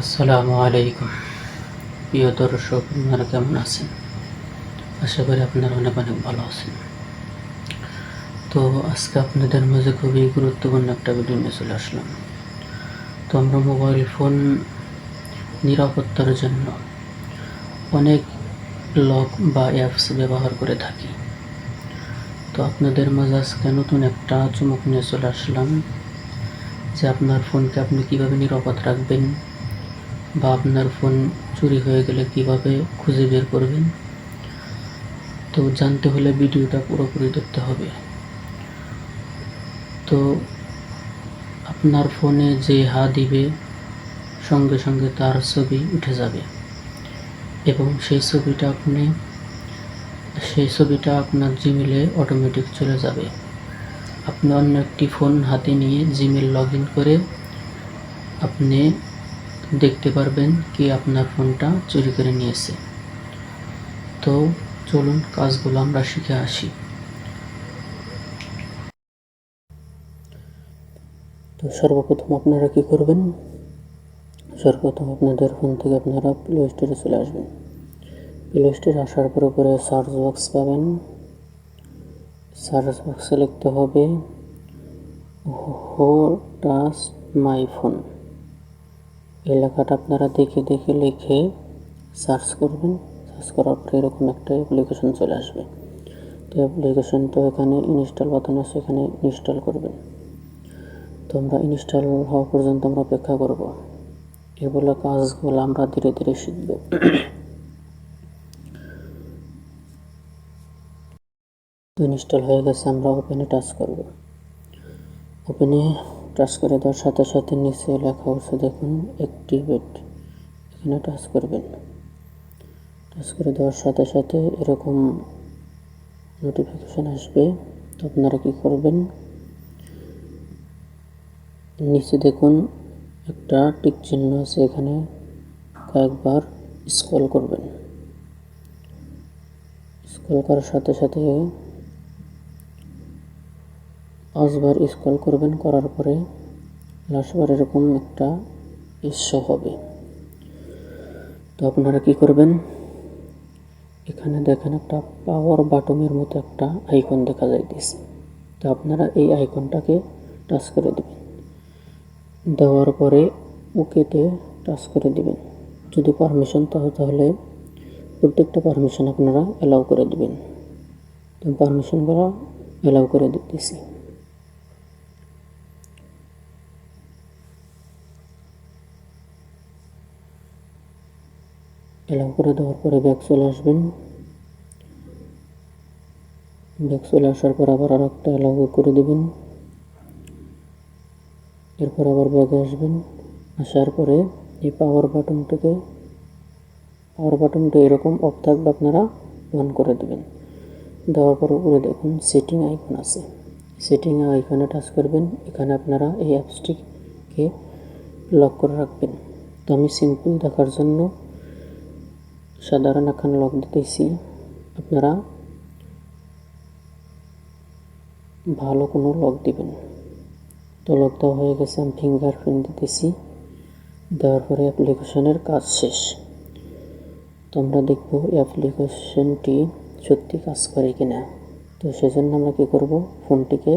আসসালামু আলাইকুম। প্রিয় দর্শক, আপনারা কেমন আছেন? আশা করি আপনারা অনেক অনেক ভালো আছেন। তো আজকে আপনাদের মাঝে খুবই গুরুত্বপূর্ণ একটা ভিডিও নিয়ে চলে আসলাম। তো আমরা মোবাইল ফোন নিরাপত্তার জন্য অনেক লক বা অ্যাপস ব্যবহার করে থাকি। তো আপনাদের মাঝে আজকে নতুন একটা চমক নিয়ে চলে আসলাম। যে আপনার ফোনকে আপনি কীভাবে নিরাপদ রাখবেন বা আপনার ফোন চুরি হয়ে গেলে কীভাবে খুঁজে বের করবেন? তো জানতে হলে ভিডিওটা পুরোপুরি দেখতে হবে। তো আপনার ফোনে যে হা দিবে, সঙ্গে সঙ্গে তার ছবি উঠে যাবে। এবং সেই ছবিটা আপনি, সেই ছবিটা আপনার জিমেলে অটোমেটিক চলে যাবে। আপনি অন্য একটি ফোন হাতে নিয়ে জিমেল লগ ইন করে আপনি দেখতে পারবেন কি আপনার ফোনটা চুরি করে নিয়েছে। তো চলুন কাজগুলো আমরা শিখে আসি। তো সর্বপ্রথম আপনারা কি করবেন? সর্বপ্রথম আপনাদের ফোন থেকে আপনারা প্লে স্টোরে চলে আসবেন। প্লে স্টোরে আসার পর উপরে সার্চ বক্স পাবেন। সার্চ বক্সে লিখতে হবে হো টাচ মাই ফোন? এই লেখাটা আপনারা দেখে দেখে লিখে সার্চ করবেন। সার্চ করার পরে এরকম একটা অ্যাপ্লিকেশন চলে আসবে। তো অ্যাপ্লিকেশন তো এখানে ইনস্টল বাটন আছে, এখানে ইনস্টল করবেন। তো আমরা ইনস্টল হওয়া পর্যন্ত আমরা অপেক্ষা করব। এগুলো কাজগুলো আমরা ধীরে ধীরে শিখব। ইনস্টল হয়ে গেছে, আমরা ওপেনে টাচ করব। ওপেনে টাচ করে দেওয়ার সাথে সাথে নিচে লেখা হচ্ছে দেখুন অ্যাক্টিভেট এখানে টাচ করবেন। টাচ করে দেওয়ার সাথে সাথে এরকম নোটিফিকেশান আসবে। তো আপনারা কী করবেন? নিচে দেখুন, একটা টিক চিহ্ন আছে, এখানে কয়েকবার স্ক্রল করবেন। স্ক্রল করার সাথে সাথে পাঁচবার স্ক্রল করবেন, করার পরে লাস্টবার এরকম একটা ইস্য হবে। তো আপনারা কি করবেন? এখানে দেখেন একটা পাওয়ার বাটনের মতো একটা আইকন দেখা যাইতেছে। তো আপনারা এই আইকনটাকে টাচ করে দেবেন। দেওয়ার পরে ওকেতে টাচ করে দিবেন। যদি পারমিশন তাহলে প্রত্যেকটা পারমিশন আপনারা অ্যালাউ করে দিবেন। তো পারমিশনগুলো অ্যালাউ করে দিতেছি। অ্যালাউ করে দেওয়ার পরে ব্যাক চলে আসবেন। ব্যাক চলে আসার পর আবার আর একটা অ্যালাউ করে দিবেন। এরপর আবার ব্যাগে আসবেন। আসার পরে এই পাওয়ার বাটনটাকে পাওয়ার বাটনটা এরকম অফ থাকবে আপনারা অন করে দেবেন। দেওয়ার পর উপরে দেখুন সেটিং আইকন আছে। সেটিং আইকনে টাচ করবেন। এখানে আপনারা এই অ্যাপসটিকে লক করে রাখবেন। তো আমি সিম্পল দেখার জন্য সাধারণ এখন লক দিতেছি। আপনারা ভালো কোনো লক দিবেন। তো লক দেওয়া হয়ে গেছে, আমি ফিঙ্গারপ্রিন্ট দিতেছি। দেওয়ার পরে অ্যাপ্লিকেশনের কাজ শেষ। তো আমরা দেখব অ্যাপ্লিকেশনটি সত্যি কাজ করে কি না তো সেজন্য আমরা কী করব? ফোনটিকে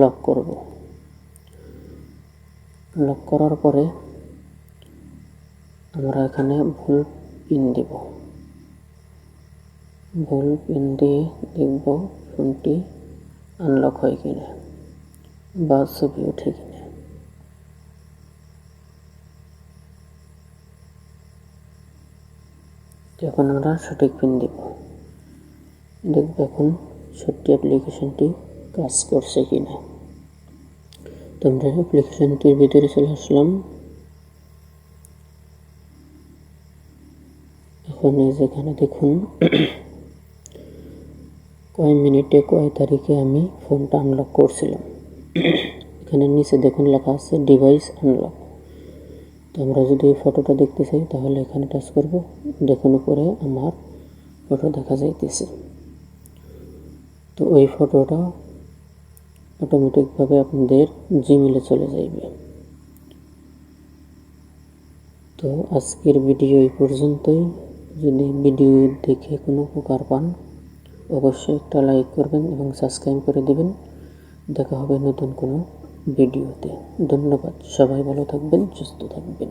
লক করব। লক করার পরে আমরা এখানে ভুল পিন দেব ভুল পিন দিয়ে দেখব ফোনটি আনলক হয় কিনা বা ছবি ওঠে কিনা। এখন আমরা সঠিক পিন দেব দেখব এখন সত্যি অ্যাপ্লিকেশনটি কাজ করছে কিনা। তো আমরা অ্যাপ্লিকেশনটির ভিতরে চলে আসলাম এখন যেখানে দেখুন, কয় মিনিটে কয় তারিখে আমি ফোনটা আনলক করছিলাম। এখানে নিচে দেখুন লেখা আছে ডিভাইস আনলক তো আমরা যদি এই ফটোটা দেখতে চাই, তাহলে এখানে টাচ করব। দেখুন উপরে আমার ফটো দেখা যাইতেছে। তো ওই ফটোটা অটোমেটিকভাবে আপনাদের জিমেলে চলে যাইবে। তো আজকের ভিডিও এই পর্যন্তই। যদি ভিডিও দেখে কোনো উপকার পান, অবশ্যই একটা লাইক করবেন এবং সাবস্ক্রাইব করে দেবেন। দেখা হবে নতুন কোনো ভিডিওতে ধন্যবাদ। সবাই ভালো থাকবেন, সুস্থ থাকবেন।